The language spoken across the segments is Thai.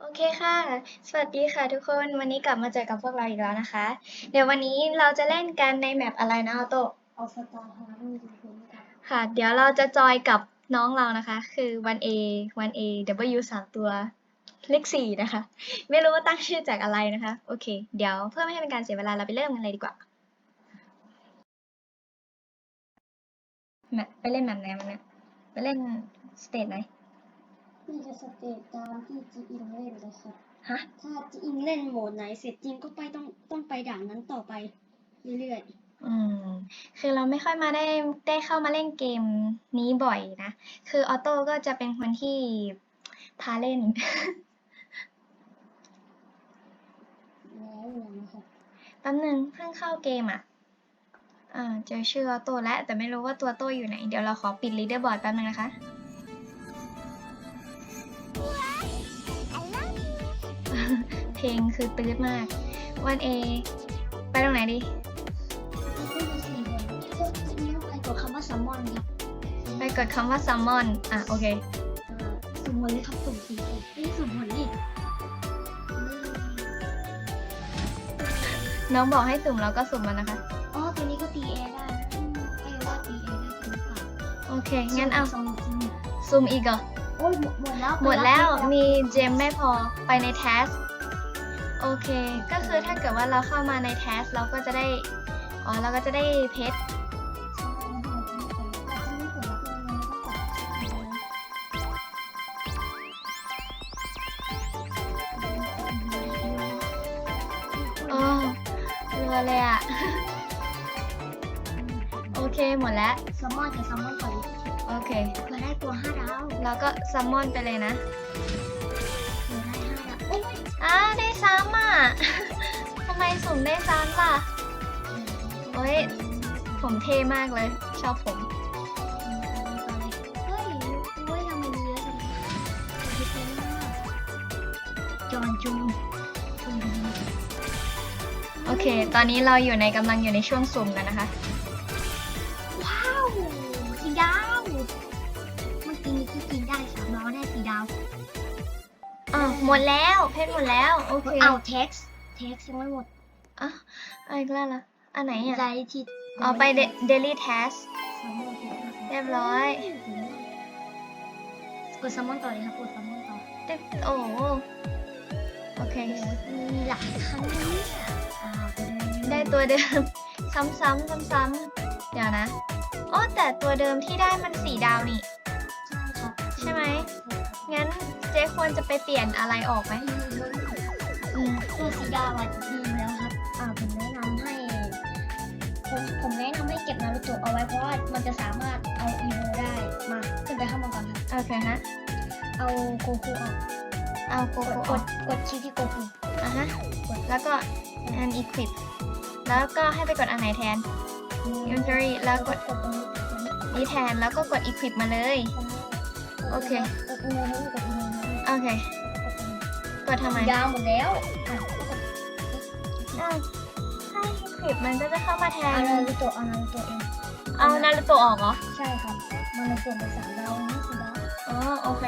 โอเคค่ะ สวัสดีค่ะทุกคน วันนี้กลับมาเจอกับพวกเราอีกแล้วนะคะ เดี๋ยววันนี้เราจะเล่นกันในแมปอะไรนะออโต้เอาสตาร์ฮาร์ดดูคุณค่ะค่ะ เดี๋ยวเราจะจอยกับน้องเรานะคะ คือ 1A 1A W สามตัว เลขสี่นะคะ ไม่รู้ว่าตั้งชื่อจากอะไรนะคะ โอเค เดี๋ยวเพื่อไม่ให้เป็นการเสียเวลาเราไปเริ่มกันเลยดีกว่าแมปไปเล่นแมปไหนมันเนี่ย ไปเล่นสเตจไหน นี่จะสเตจตามที่จีอิงเล่นเลยค่ะฮะ ถ้าจีอิงเล่นโหมดไหนเสร็จจริงก็ไปต้องต้องไปด่านนั้นต่อไปเรื่อยอืม คือเราไม่ค่อยมาได้ได้เข้ามาเล่นเกมนี้บ่อยนะ คือออโต้ก็จะเป็นคนที่พาเล่น ๆ แล้วอย่างนะครับแป๊บนึงเพิ่งเข้าเกมอะ อ่าเจอชื่อออโต้แล้วแต่ไม่รู้ว่าตัวโต้อยู่ไหน เดี๋ยวเราขอปิดลีดเดอร์บอร์ดแป๊บนึงนะคะ เพลงคือตืดมาก วันเอ ไปตรงไหนดีขึ้นมาสี่คนก็จะมีเข้าไปกดคำว่าซัมมอนครับไปกดคำว่า summon อะ โอเคอ่าสุ่มหมดเลยครับสุ่มสี่คนนี่สุ่มหมดนี่น้องบอกให้สุ่มแล้วก็สุ่มมันนะคะ อ๋อ ตัวนี้ก็ตีเอได้ไม่รู้ว่าตีเอได้จริงหรือเปล่าโอเค งั้นเอาสองจริงซูมอีกเหรอโอ้ยหมดหมดแล้ว หมดแล้วไปมีเจมไม่พอ ไปในแทส โอเค ก็คือถ้าเกิดว่าเราเข้ามาในแทสเราก็จะได้ อ๋อ เราก็จะได้เพชรอ๋อเรือเลยอะโอเค หมดแล้วซัมมอนกับซัมมอนก่อนโอเค เพื่อได้ตัวห้าดาว เราก็ซัมมอนไปเลยนะ อ้าได้ซ้ำอะ ทำไมสุ่มได้ซ้ำล่ะ โอ้ย ผมเท่มากเลย ชอบผม เฮ้ยโอ้ยทำไมมีเยอะจังจอนจูนโอเค ตอนนี้เราอยู่ในกำลังอยู่ในช่วงสุ่มกันนะคะ หมดแล้ว เพชรหมดแล้ว โอเคเอาเท็กซ์เท็กซ์ยังไม่หมดอะอะไรอีกแล้วล่ะอันไหนอะใจที่เอาไป daily task เรียบร้อยกดซัมมอนต่อเลยครับกดซัมมอนต่อติ๊บโอ้โหโอเคมีหลายครั้งเลยอ่าตัวเดิมได้ตัวเดิม ซ้ำๆซ้ำๆเดี๋ยวนะอ๋อแต่ตัวเดิมที่ได้มันสีดาวนี่ ใช่ครับใช่ไหม งั้นเจ๊ควรจะไปเปลี่ยนอะไรออกไหมอืมตัวสีดาวอะดีแล้วครับ อ่าผมแนะนำให้ ผมผมแนะนำให้เก็บนารูโตะเอาไว้เพราะว่ามันจะสามารถเอาอีโวได้มาขึ้นไปข้างบนก่อนครับ โอเคฮะ เอาโกคูออกเอาโกกดโก้กออดกกดชี้ที่โกคูอะฮะ แล้วก็อัน equip แล้วก็ให้ไปกดอันไหนแทน inventory แล้วกดกดตรงนี้ นี้แทนแล้วก็กด equip มาเลย โอเคกดอีโวนี้กดอีโวนี้โอเค กดทำไมยาวหมดแล้วอะอ้าวถ้า equip มันก็จะเข้ามาแทเอาน นารูโตะเอานารูโตะเอง เอานารูโตะออกเหรอ ใช่ครับ มันเลยส่งไปสามดาวนี่สี่ดาวอ๋อ โอเค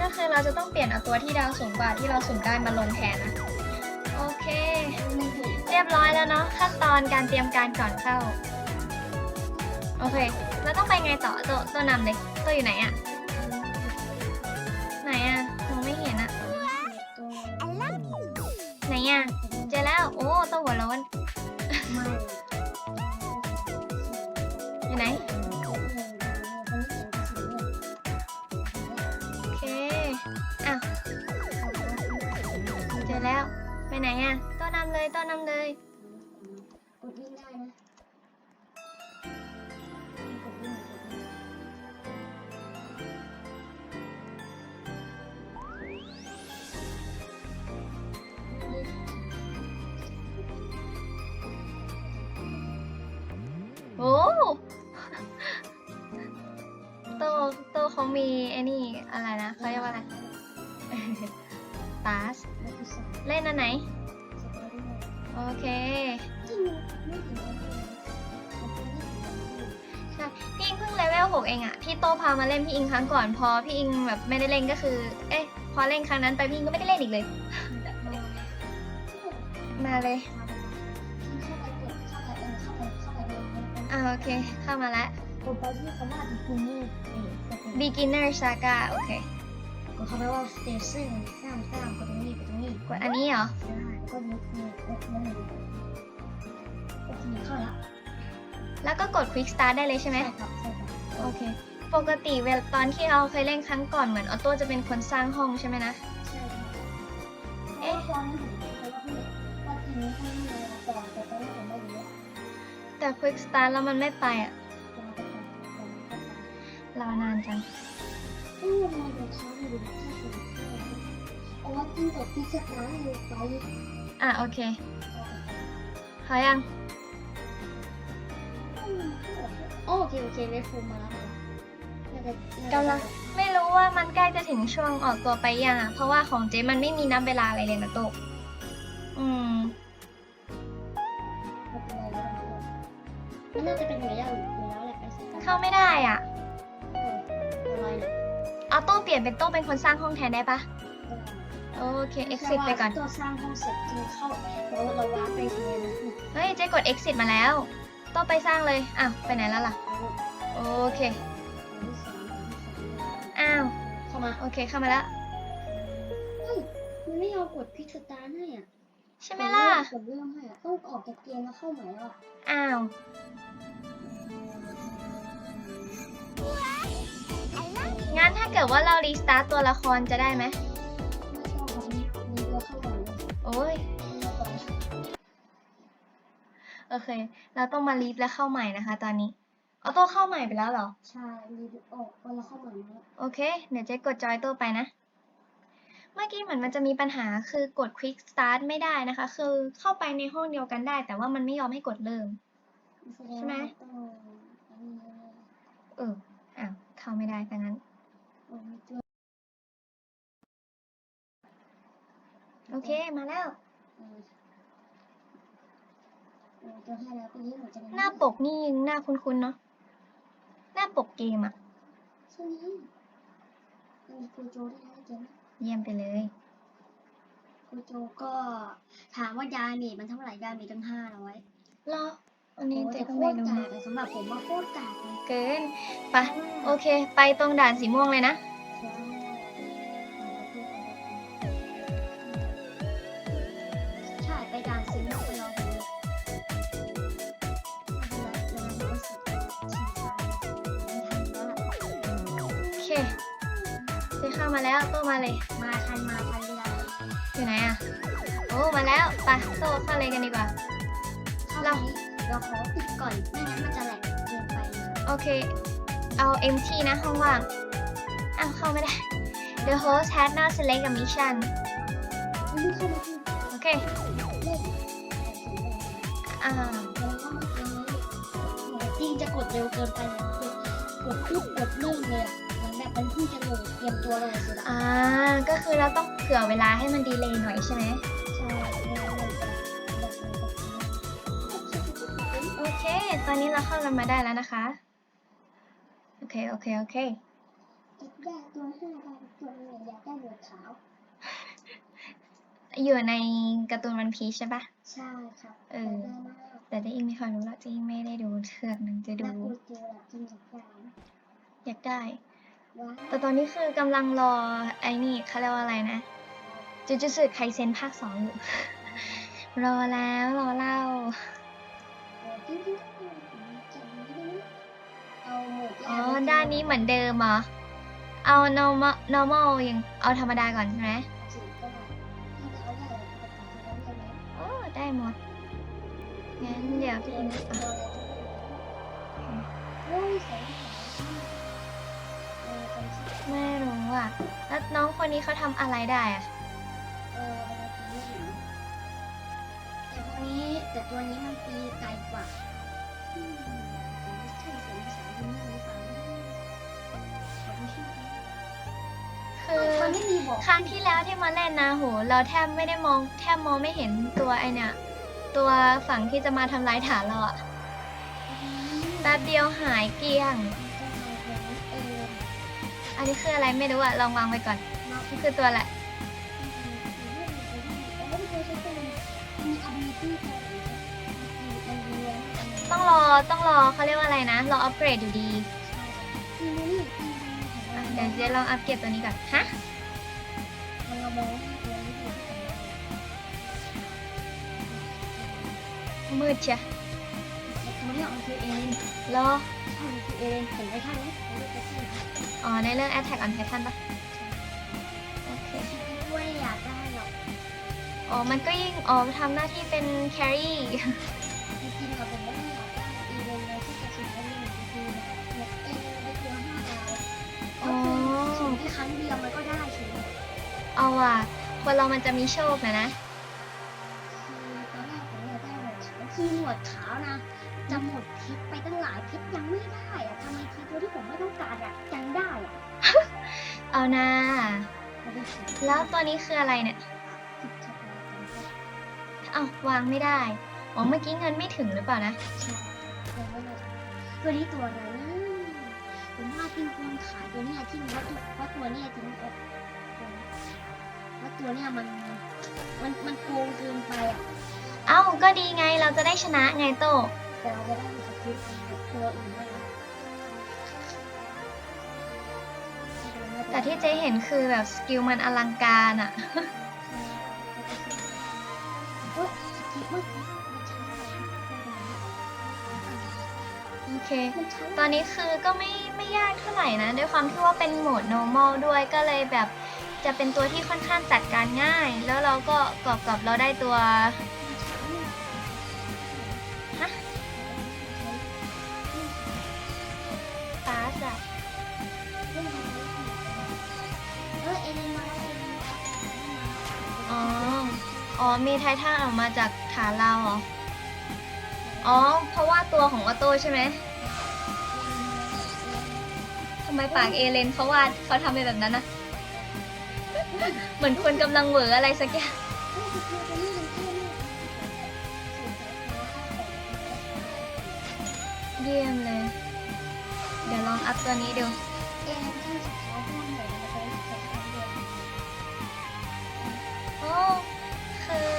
ก็คือเราจะต้องเปลี่ยนเอาตัวที่ดาวสูงกว่าที่เราสุ่มได้มาลงแทนนะ โอเค เรียบร้อยแล้วเนาะขั้นตอนการเตรียมการก่อนเข้า โอเค แล้วต้องไปไงต่อตัวตัวนำเลยตัวอยู่ไหนอะ ตัวนำเลยกดวิ่งได้นะกดวิ่งกดวิ่งโอ้โตโตเขามีไอ้นี่อะไรนะเขาเรียกว่าอะไร ตาสแล้วก็สองเล่นอันไหน โตพามาเล่นพี่อิงครั้งก่อนพอพี่อิงแบบไม่ได้เล่นก็คือ เอ๊ะ พอเล่นครั้งนั้นไปพี่อิงก็ไม่ได้เล่นอีกเลย มาเลยอ่าโอเค เข้ามาแล้วกดไปที่คำว่าบิกินี่เออสเต beginner saga โอเคกดเข้าไปว่าสเตชันสร้างสร้างกดตรงนี้กดตรงนี้กดอันนี้เหรอใช่ก็ยึดนี่กดนั่นเลยโอเคเข้าและแล้วก็กด quick start ได้เลยใช่ไหมใช่ครับใช่ครับโอเค ปกติเวลาตอนที่เราเคยเล่นครั้งก่อนเหมือนออโต้จะเป็นคนสร้างห้องใช่ไหมนะ ใช่ครับเอ๊ะตอนนี้ผมเคยว่าพี่ว่าทีนี้ให้มาก่อนแต่ตอนนี้ผมไม่รู้ว่าแต่ quick start แล้วมันไม่ไปอะจะมาเป็นการผมก็ไปรอนานจังเอ้ยมาเดี๋ยวเขาไปดูแค่คนเอาว่าจิ้งจกพิจารณาเลยไปอะโอเคพอยังโอเคโอเคเวฟฟูมาแล้วน่าจะ กำลังไม่รู้ว่ามันใกล้จะถึงช่วงออกตัวไปยังอะเพราะว่าของเจ๊มันไม่มีนับเวลาอะไรเลยนะโตะอืมมันน่าจะเป็นหน่วยย่างอยู่แล้วแหละไอ้สัตว์เข้าไม่ได้อะ เอออะไรเนี่ยออโต้เปลี่ยนเป็นโต้เป็นคนสร้างห้องแทนได้ปะโอเค exit ไปก่อน ตัวสร้างห้องเสร็จคือเข้าเราเราวาร์ปไปทีนะเฮ้ยเจ๊กด exit มาแล้ว โต้ไปสร้างเลย อ้าว ไปไหนแล้วล่ะ โอเค อ้าว เข้ามาโอเคเข้ามาแล้ว เฮ้ยมันไม่ยอมกดพิกสตาร์ให้อะใช่ไหมล่ะ กดเริ่มให้อะต้องออกจากเกมแล้วเข้าใหม่แล้วอะอ้าว งั้นถ้าเกิดว่าเรารีสตาร์ตตัวละครจะได้ไหม ไม่ต้องครับมีมีตัวเข้าใหม่เลยโอ้ย โอเค เราต้องมาลีฟแล้วเข้าใหม่นะคะตอนนี้ ออโต้เข้าใหม่ไปแล้วเหรอ ใช่มีออกวันละเข้าใหม่แล้วโอเค เดี๋ยวเจ๊กดจอยตัวไปนะ เมื่อกี้เหมือนมันจะมีปัญหาคือกด quick start ไม่ได้นะคะ คือเข้าไปในห้องเดียวกันได้ แต่ว่ามันไม่ยอมให้กดเริ่ม ใช่ไหมต้องอันนี้เอออ้าวเข้าไม่ได้แต่งั้นเอามีตัวโอเค มาแล้วเออเออตัวให้แล้วก็ยิ้มเหมือนจะหน้าปกนี่หน้าคุ้นๆเนาะ หน้าปกเกมอะใช่ไหมมีครูโจด้วยนะเกมเยี่ยมไปเลยครูโจก็ถามว่ายาเมจมันเท่าไหร่ยาเมจตั้งห้าร้อยรออันนี้โอ้เจ๊แต่ก็โคไม่ตรรู้กากนะเลยสำหรับผมว่าโคตรกากเลย เกินไปะโอเค ไปตรงด่านสีม่วงเลยนะ มาแล้วโตมาเลย มาทันมาทันเวลาอยู่ไหนอะโอ้ มาแล้วไปะโตเข้าเลยกันดีกว่า เราเราขอปิดก่อนไม่งั้นมันจะแหลกเกินไปนะคะโอเค เอา empty นะห้องว่าง อ้าวเข้าไม่ได้ The host has not select a mission ไม่รู้เข้ามาที่โอเค เลขอ่า แล้วก็มาเป็นโหจริงจะกดเร็วเกินไปเลยกดปุ๊บกดเริ่มเลยอะเหมือน แบบมันเพิ่งจะโหลดเตรียมตัวโหลดเสร็จอะอ่า ก็คือเราต้องเผื่อเวลาให้มันดีเลย์หน่อยใช่ไหม ใช่แล้วเลยจะแบบเลยโอเค ตอนนี้เราเข้ากันมาได้แล้วนะคะ โอเค โอเค โอเคจะได้ตัวห้าได้ตัวหนึ่งอยากได้หนวดขาว อยู่ในการ์ตูนวันพีชใช่ปะใช่ครับเออได้มากแต่ได้อิงไม่ค่อยรู้ละจริงไม่ได้ดูเทือกหนึ่งจะดูนักกูเจอจริงกับการอยากได้ว้า แต่ตอนนี้คือกำลังรอไอ้นี่เขาเรียกว่าอะไรนะจูจูสึไคเซนภาคสองอยู่ รอแล้วรอเล่า อ๋อ ด้านนี้เหมือนเดิมเหรอ เอา normal normal ยังเอาธรรมดาก่อนใช่ไหมโอ้ได้หมด งั้นเดี๋ยวพี่อิงอะ ไม่รู้อะ แล้วน้องคนนี้เขาทำอะไรได้อะเออเป็นตีหินแต่พวกนี้แต่ตัวนี้มันตีไกลกว่าอืมใช่เสียงภาษาดินเนอร์หรือเปล่าขอดูชื่อคือ มันไม่มีบอกครั้งที่แล้วที่มาเล่นนะโห เราแทบไม่ได้มองแทบมองไม่เห็นตัวไอเนี่ย ตัวฝั่งที่จะมาทำร้ายฐานเราอะแป๊บเดียวหายเกลี้ยงเอันนี้คืออะไรไม่รู้อะลองวางไปก่อนนี่คือตัวแหละต้องรอต้องรอเขาเรียกว่าอะไรนะ รออัปเกรดอยู่ดีอะเดี๋ยวเจ๊ลองอัปเกรดตัวนี้ก่อนฮะมันเรามองตัวนี้ดูมืดเชียวนี้มันคือเอเลนรอใช่มันคือเอเลนเห็นไหมท่านไหม เขาเรียกว่าที่อ๋อในเรื่อง Attack on Titan ปะโอเคด้วยอยากได้หรอกอ๋อมันก็ยิ่งอ๋อทำหน้าที่เป็น carry จริงๆเราเป็นไม่ได้อยากได้เอเลนเลยที่จะสุ่มได้หนึ่งคือแบบเอเลนได้ตัวห้าดาวก็คือสุ่มแค่ครั้งเดียวมันก็ได้ใช่ไหมเอาว่ะคนเรามันจะมีโชคนะนะคือตอนแรกผมอยากได้หนวดขาวที่หนวดขาวนะ จะหมดพิษไปตั้งหลายพิษยังไม่ได้อะทำไมทีตัวที่ผมไม่ต้องการอะยังได้อะเอานะมันเป็นสีแล้วตัวนี้คืออะไรเนี่ยผิดช็อกโกแลตกันก็เอ้าวางไม่ได้ อ๋อ เมื่อกี้เงินไม่ถึงหรือเปล่านะ ใช่ยังไม่ได้ตัวนี้ตัวอะไรนะผมว่าที่คนขายตัวเนี้ยที่มันว่าตัวว่าตัวเนี้ยจริงๆว่าตัวเนี้ยมันมันมันโกงเกินไปอะ เอ้า ก็ดีไง เราจะได้ชนะไงโต แต่เราจะได้มีสกิลตัวอื่นด้วยนะแต่ที่เจ๊เห็นคือแบบสกิลมันอลังการอะเฮ้ยสกิลมันมันใช้อะไรนะโอเคมันใช้ตอนนี้คือก็ไม่ไม่ยากเท่าไหร่นะ ด้วยความที่ว่าเป็นโหมด normal ด้วยก็เลยแบบจะเป็นตัวที่ค่อนข้างจัดการง่าย แล้วเราก็กรอบกับเราได้ตัว มีไททันออกมาจากฐานเราเหรอ อ๋อ เพราะว่าตัวของออโต้ใช่ไหมทำไมปากเอเลนเขาวาดเขาทำเป็นแบบนั้นนะเหมือนคนกำลังเหวออะไรสักอย่างเยี่ยมเลย เดี๋ยวลองอัพตัวนี้ดูเอเลนที่สุดท้ายที่มันเหมือนมันเป็นแค่ครั้งเดียวโอ้ คือ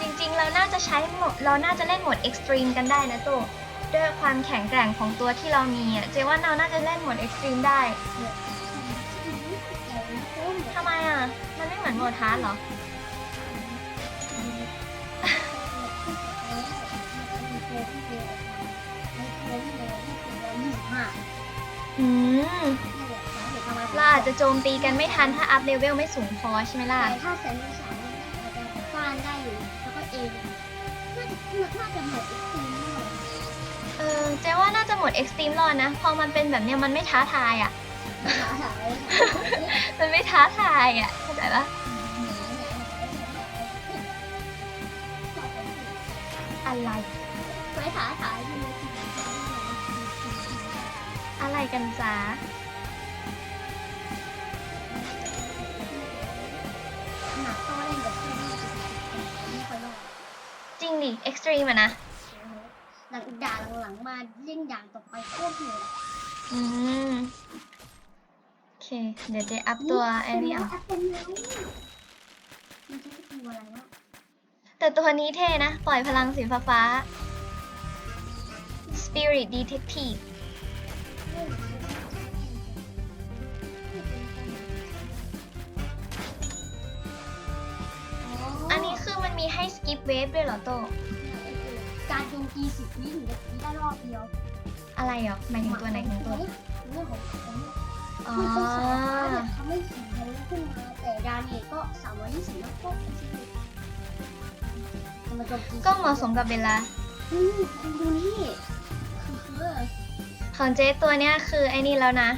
จริงๆ เราน่าจะใช้โหมดเราน่าจะเล่นโหมด Extreme กันได้นะโตด้วยความแข็งแกร่งของตัวที่เรามีอะเจว่าเราน่าจะเล่นโหมด Extreme ได้ทำไมอะ มันไม่เหมือนโหมดฮาร์ดหรอ อืมเราอาจจะโจมตีกันไม่ทันถ้าอัพเลเวลไม่สูงพอใช่ไหมล่ะถ้าแสนสามอาจ น่าจะน่าจะหมดอีกทีนึงเออเจว่าน่าจะโหมด Extreme รอดนะ พอมันเป็นแบบเนี้ยมันไม่ท้าทายอะมันไม่ท้าทายอะ เข้าใจปะอะไรไว้ขาขายอยู่อะไรกันจ้าหนั ริงดิ Extreme อะนะหลังด่าหลังๆมาเล่นด่านต่อไปโคตรเหนื่อยอืมโอเค เดี๋ยวเจอัพตัวไอ้นี่เอาแอปเป็นแล้วมันจะตัวอะไรวะแต่ตัวนี้เท่นะ ปล่อยพลังสีฟ้าฟ้าๆ Spirit Detective อัน มีให้ skip wave ด้วยเหรอโต การโจมตีสิบวิถึงจะตีได้รอบเดียวอะไรเหรอหมายถึงตัวไหนของตัวเรื่องของผมอ๋อมันเป็นสายฟ้าเนี่ยทำให้สีทะลุขึ้นมา แต่ดาเมจก็สามร้อยยี่สิบแล้วก็มันโจมตีก็เหมาะสมกับเวลาอืมดูนี่คือคือของเจตัวเนี้ยคือไอ้นี่แล้วนะ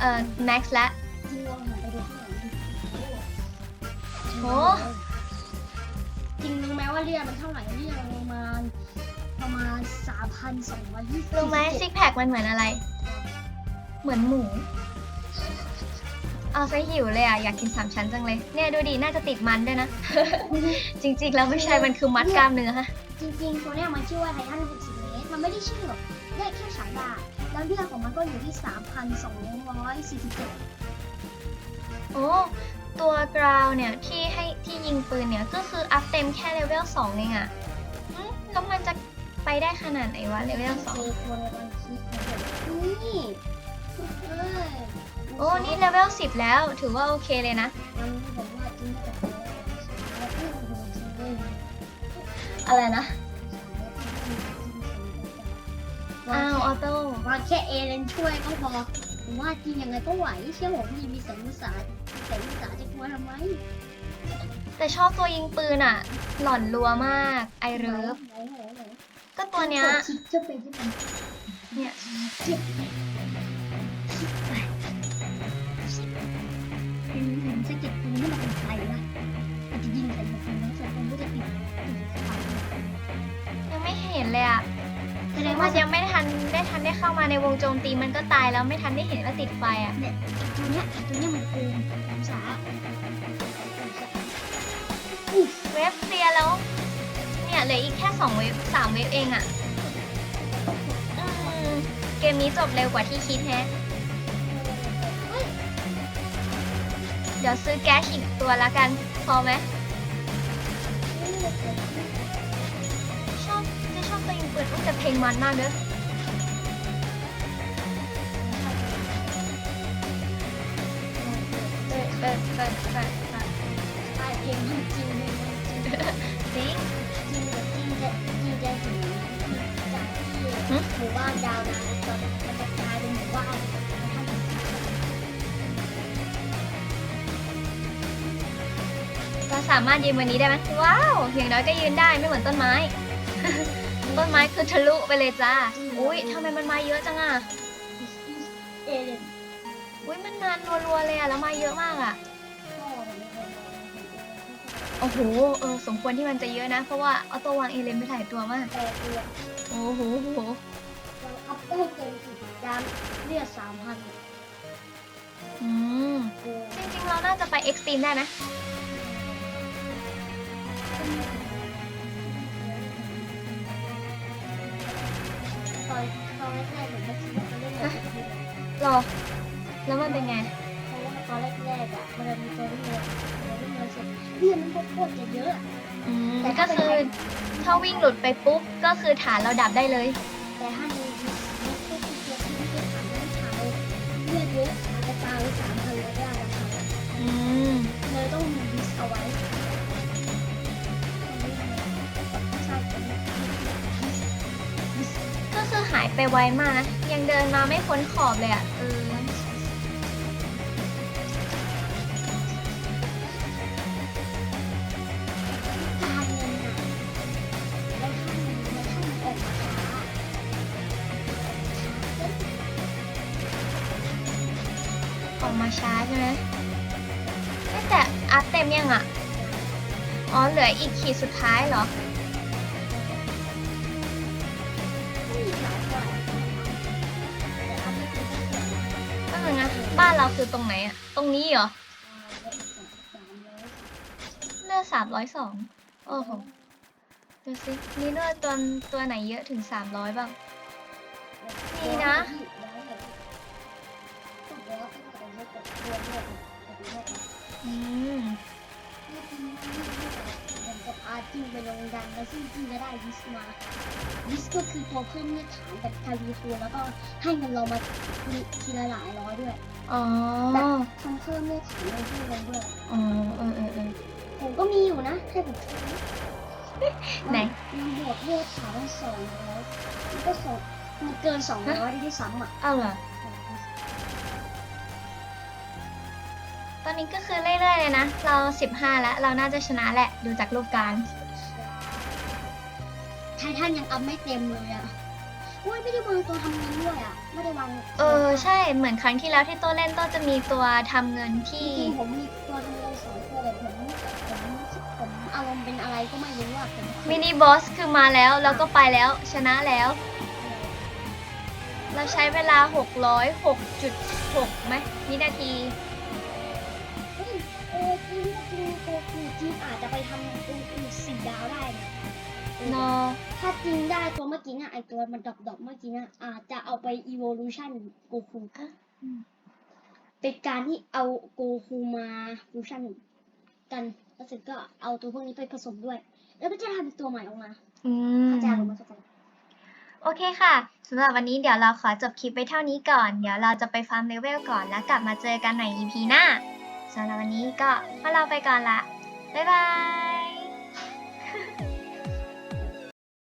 เอ่อ max และจริงลองหันไปดูข้างหลังดิโหจริงรู้ไหม ว่าเรียกมันเท่าไหร่เรียกประมาณประมาณสามพันสองร้อยยี่สิบรู้ไหมซิกแพคมันเหมือนอะไร เหมือนหมู เอาซะหิวเลยอะ อยากกินสามชั้นจังเลย เนี่ยดูดิ น่าจะติดมันด้วยนะ จริง ๆ แล้วไม่ใช่มันคือมัดกล้ามเนื้อฮะ จริงๆตัวเนี้ยมันชื่อว่าไททัน60เมตรมันไม่ได้ชื่อหรอกได้แค่ฉายาแล้วเรื่องของมันก็อยู่ที่3,247โอ้ ตัวกราวเนี่ยที่ให้ที่ยิงปืนเนี่ยก็คืออัพเต็มแค่เลเวล2เองอะอืมแล้วมันจะไปได้ขนาดไหนวะเลเวลเจอตัวในบางคลิปนะนี่เอ้ย2โอ้นี่เลเวล10แล้วถือว่าโอเคเลยนะ มันผมว่าจริงจะเป็นแล้วก็ดูจริงเลยอะไรนะ อ้าวออโต้ว่าแค่เอเลนช่วยก็พอผมว่าจริงยังไงก็ไหวเชื่อผมมีมีแสงมุสา แสงมุสาจะกลัวทำไมแต่ชอบตัวยิงปืนอะหล่อนรัวมาก ไอเริฟไหนไหนไหนก็ตัวเนี้ยคิดจะไปที่มันเนี่ยเจ็บเป็นเหมือนสะเก็ดปืนที่มันเป็นไฟวะมันจะยิงใส่คนแล้วส่วนคนก็จะติดติดไฟยังไม่เห็นเลยอะ แสแสดดงงว่าว่ายังไม่ทันได้ทันได้เข้ามาในวงโจมตีมันก็ตายแล้วไม่ทันได้เห็นว่าติดไฟอะเนี่ยตัวเนี้ยตัวเนี้ยมันโกงองศาเว็บเคลียร์แล้ว เนี่ยเหลืออีกแค่สองเว็บสามเว็บเองอะอืมเกมนี้จบเร็วกว่าที่คิดแฮะเดี๋ยวซื้อแก๊สอีกตัวละกันพอไหมชอบ จะชอบตัวยิงปืนอุ๊ยแต่เพลงมันมากเด้อเปิดเปิดเปิดเปิดเปิดใช่เพลงจริงจริงเลยจริงจริงจริงจริงจะจริงจะถึงจากที่หมู่บ้านดาวนะตอนมันจะกลายเป็นหมู่บ้านเราสามารถยืนวันนี้ได้ไหมว้าวอย่างน้อยก็ยืนได้ไม่เหมือนต้นไม้ ต้นไม้คือทะลุไปเลยจ้า อุ้ยทำไมมันมาเยอะจังอะ เอเลนอุ้ยมันมารัวๆเลยอะแล้วมาเยอะมากอะพ่อของเอเลนโอ้โห เออสมควรที่มันจะเยอะนะ เพราะว่าเอาตัววางเอเลนไปหลายตัวมากแต่เดือนโอ้โหโหเราอัพให้เต็มสิบดามเรียกสามพันอืมโอ้จริงๆ เราน่าจะไปเอ็กซ์ตรีมได้นะตอ ตอนแรกๆผมไม่คิดว่าจะเล่นแบบนี้รอ แล้วมันเป็นไง เพราะว่าตอนแรกๆอะมันจะมีตัวเรียนตัวเรียนเสร็จเรียนมันก็โคตรจะเยอะอืมแต่ก็คือถ้าวิ่งหลุดไปปุ๊บ ก็คือฐานเราดับได้เลย แต่ถ้าในวิสก็คือตัวที่ไม่ได้ถามไม่ถามเลือดเยอะอาจจะตายสามพันเลยได้นะคะอืมเลยต้องมี ไปไวมากนะ ยังเดินมาไม่พ้นขอบเลยอะเออการเงินอะแล้วถ้ามันแล้วถ้ามันออกมาช้าออกมาช้าใช่ไหมแต่อัพเต็มยังอะ อ๋อ เหลืออีกขีดสุดท้ายเหรอ ก็เหมือนะบ้านเราคือตรงไหนอะตรงนี้เหรอเลือดสามร้อยสองโอ้โหดูสิมีเลือดตัวตัวไหนเยอะถึงสามร้อยบ้างมีนะอืม ผมจะพาจิ้งไปลงดันแล้วซึ่งจิ้งก็ได้วิสมาวิสก็คือตัวเพิ่มเลือดฐานแบบทวีคูณแล้วก็ให้เงินเรามาทีละหลายร้อยด้วยอ๋อทำเพิ่มเลือดฐานในที่เราด้วยอ๋อเออเออเออผมก็มีอยู่นะให้ผมช่วยไหนมันบวกเลือดฐานได้สองร้อยมันก็สองมันเกินสองร้อยได้ด้วยซ้ำอะเอาเหรอ อนนี้ก็คือเรื่อยๆเลยนะ เรา 15 แล้ว เราน่าจะชนะแหละ ดูจากรูปการณ์ไททันยังอัพไม่เต็มเลยอะโอ้ยไม่ได้วางตัวทำเงินด้วยอะ ไม่ได้วางเออใช่ เหมือนครั้งที่แล้วที่โต้เล่นโต้จะมีตัวทำเงินจที่ริงๆผมมีตัวทำเงินสองตัวแต่ผมผมผมอารมณ์เป็นอะไรก็ไม่รู้อะผมมินิบอสคือมาแล้วแล้วก็ไปแล้วชนะแล้ว เราใช้เวลา 606.6ไหมวินาที เฮ้ยเออจริงจริงตัวคือจริงอาจจะไปทำตัวคือสี่ดาวได้นะเออนอถ้าจริงได้ตัวเมื่อกี้น่ะไอตัวมันดอกดอกๆเมื่อกี้น่ะอาจจะเอาไป evolution โกคูเป็นการที่เอาโกคูมาฟิวชั่นกันแล้วเสร็จก็เอาตัวพวกนี้ไปผสมด้วย แล้วก็จะทำเป็นตัวใหม่ออกมาอืมเข้าใจหรือไม่เข้าใจโอเคค่ะ สำหรับวันนี้เดี๋ยวเราขอจบคลิปไปเท่านี้ก่อน เดี๋ยวเราจะไปฟาร์มเลเวลก่อนแล้วกลับมาเจอกันใน EP หน้า สำหรับวันนี้ก็พวกเราไปก่อนละ บ๊ายบาย